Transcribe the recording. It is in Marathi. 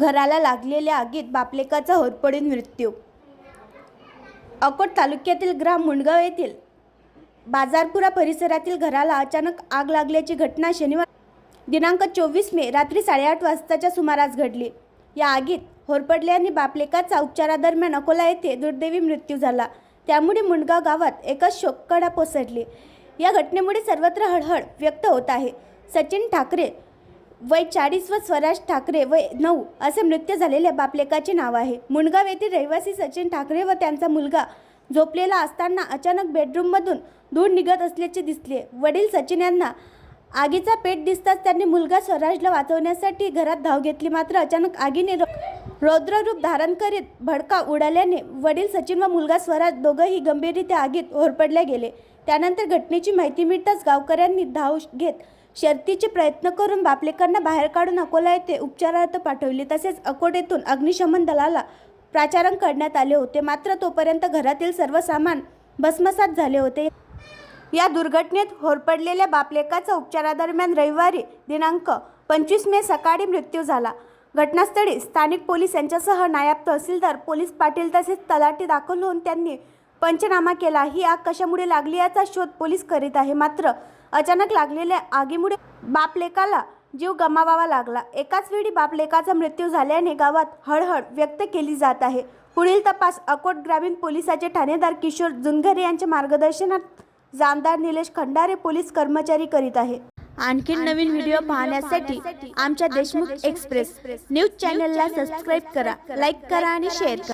घराला लागलेल्या आगीत बापलेकाचा होरपडून मृत्यू. अकोट तालुक्यातील ग्राम मुंडगाव येथील बाजारपुरा परिसरातील घराला अचानक आग लागल्याची घटना शनिवार दिनांक चोवीस मे रात्री साडेआठ वाजताच्या सुमारास घडली. या आगीत होरपडल्याने बापलेकाचा उपचारादरम्यान अकोला येथे दुर्दैवी मृत्यू झाला. त्यामुळे मुंडगाव गावात एकच शोककडा पसरली. या घटनेमुळे सर्वत्र हळहळ व्यक्त होत आहे. सचिन ठाकरे वय चाळीस व स्वराज ठाकरे वय नऊ असे मृत्यू झालेल्या बापलेकाचे नाव आहे. मुंडगाव येथील रहिवासी सचिन ठाकरे व त्यांचा मुलगा झोपलेला असताना अचानक बेडरूममधून धूळ निघत असल्याचे दिसले. वडील सचिन यांना आगीचा पेट दिसताच त्यांनी मुलगा स्वराजला वाचवण्यासाठी घरात धाव घेतली. मात्र अचानक आगीने रौद्ररूप धारण करीत भडका उडाल्याने वडील सचिन व मुलगा स्वराज दोघंही गंभीररित्या आगीत होरपडल्या गेले. त्यानंतर घटनेची माहिती मिळताच गावकऱ्यांनी धाव घेत शर्तीचे प्रयत्न करून बापलेकरांना बाहेर काढून अकोला येथे उपचारार्थ पाठवले. तसेच अकोट येथून अग्निशमन दलाला प्राचारण करण्यात आले होते. मात्र तोपर्यंत घरातील सर्व सामान भस्मसात झाले होते. या दुर्घटनेत होरपडलेल्या बापलेकाचा उपचारादरम्यान रविवारी दिनांक पंचवीस मे सकाळी मृत्यू झाला. घटनास्थळी स्थानिक पोलीस यांच्यासह नायब तहसीलदार पोलीस पाटील तसेच तलाठी दाखल होऊन त्यांनी पंचनामा केला. ही आग कशामुळे लागली याचा शोध पोलीस करीत आहे. मात्र अचानक लागलेल्या आगीमुळे बापलेकाला जीव गमावावा लागला. एकाच वेळी बापलेकाचा मृत्यू झाल्याने गावात हळहळ व्यक्त केली जात आहे. पुढील तपास अकोट ग्रामीण पोलिसाचे ठाणेदार किशोर जुनघरे यांच्या मार्गदर्शनात जामदार निलेश खंडारे पोलीस कर्मचारी करीत आहे. आणखी नवीन व्हिडिओ पाहण्यासाठी आमच्या देशमुख एक्सप्रेस न्यूज चॅनलला सबस्क्राईब करा लाईक करा आणि शेअर करा.